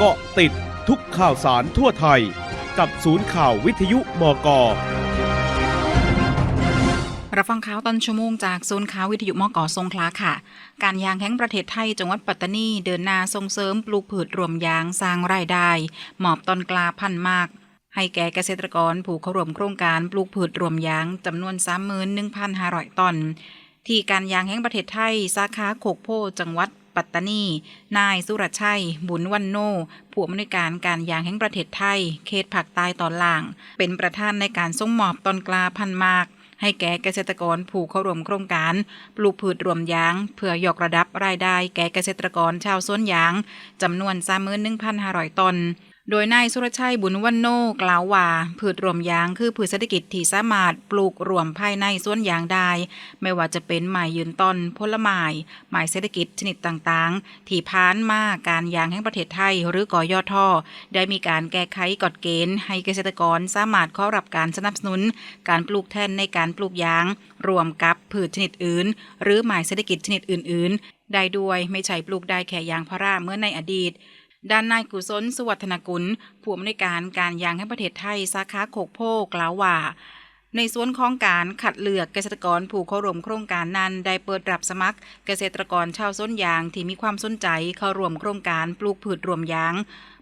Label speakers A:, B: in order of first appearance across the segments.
A: เกาะติดทุกข่าวสารทั่วไทย กับศูนย์ข่าววิทยุมก
B: รับฟังข่าวตอนชั่วโมงจากศูนย์ข่าววิทยุมกสงขลาค่ะ การยางแห่งประเทศไทยจังหวัดปัตตานีเดินหน้าส่งเสริมปลูกพืชรวมยางสร้างรายได้ หมอบต้นกลาพันมากให้แก่เกษตรกรผู้เข้าร่วมโครงการปลูกพืชรวมยางจำนวน 31,500ต้นที่การยางแห่งประเทศไทย สาขาโคกโพจังหวัด ปัตตานี นายสุรชัย บุญวันโน ผู้อำนวยการการยางแห่งประเทศไทย เขตภาคใต้ตอนล่าง เป็นประธานในการส่งมอบตอนกลาพันธ์มาก ให้แก่เกษตรกรผู้เข้าร่วมโครงการ ปลูกพืชรวมยาง เพื่อยกระดับรายได้แก่เกษตรกรชาวสวนยางจำนวน31,500ต้น โดยนายสุรชัยบุญวันโนกล่าวว่าพืชรวมยางคือพืชเศรษฐกิจที่สามารถปลูกรวมภายในสวนยางได้ ไม่ว่าจะเป็นไม้ยืนต้นผลไม้ไม้เศรษฐกิจชนิดต่างๆ ที่ผ่านมาการยางแห่งประเทศไทย หรือกอยอท่อได้มีการแก้ไขกฎเกณฑ์ ให้เกษตรกรสามารถเข้ารับการสนับสนุน การปลูกแทนในการปลูกยาง รวมกับพืชชนิดอื่น หรือไม้เศรษฐกิจชนิดอื่น ๆ ได้ด้วยไม่ใช่ปลูกได้แค่ยางพาราเมื่อในอดีต ด้านนายกุศลสวัฒนกุลผู้อำนวยการการยางแห่งประเทศไทยสาขาโคกโพกล่าวว่า ในส่วนของการคัดเลือกเกษตรกรผู้เข้าร่วมโครงการนั้น ได้เปิดรับสมัคร เกษตรกรชาวสวนยางที่มีความสนใจเข้าร่วมโครงการปลูกพืชรวมยาง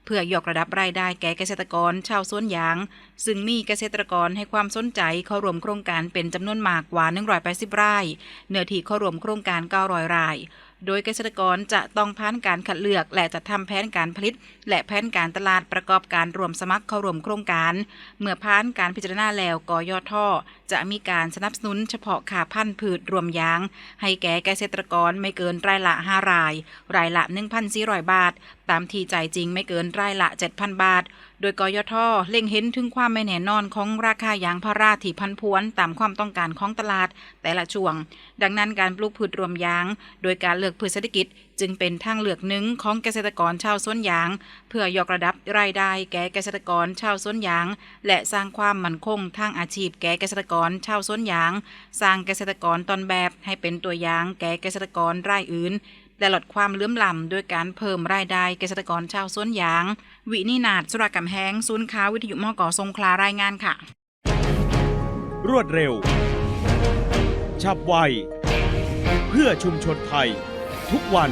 B: เพื่อยกระดับรายได้แก่เกษตรกรชาวสวนยาง ซึ่งมีเกษตรกรให้ความสนใจเข้าร่วมโครงการเป็นจำนวนมากกว่า 180ไร่เนื้อที่เข้าร่วมโครงการ 900ไร่ โดยเกษตรกรจะต้องผ่านการคัดเลือก และจัดทำแผนการผลิต และแผนการตลาดประกอบการรวมสมัครเข้าร่วมโครงการ เมื่อผ่านการพิจารณาแล้วกยท่อ จะมีการสนับสนุนเฉพาะขาพันธุ์พืชรวมยาง ให้แก่เกษตรกรไม่เกินรายละ 5 ราย รายละ 1,400 บาท ตามที่จ่ายจริงไม่เกินรายละ 7,000 บาท โดยกยทเล็งเห็นถึงความไม่แน่นอนของราคายางพาราที่พันพวนตามความต้องการของตลาดแต่ละช่วง ดังนั้นการปลูกพืชรวมยาง โดยการเลือกพืชเศรษฐกิจ จึงเป็นทางเลือกหนึ่งของเกษตรกรชาวสวนยาง เพื่อยกระดับรายได้แก่เกษตรกรชาวสวนยาง และสร้างความมั่นคงทางอาชีพแก่เกษตรกรชาวสวนยาง สร้างเกษตรกรตอนแบบให้เป็นตัวอย่างแก่เกษตรกรรายอื่นและลดความเลื่อมล้ำด้วยการเพิ่มรายได้เกษตรกรชาวสวนยาง วินินาศสุรกำแหงศูนย์ค้าวิทยุมอกสงขลารายงานค่ะ
A: รวดเร็ว ฉับไว เพื่อชุมชนไทย ทุกวัน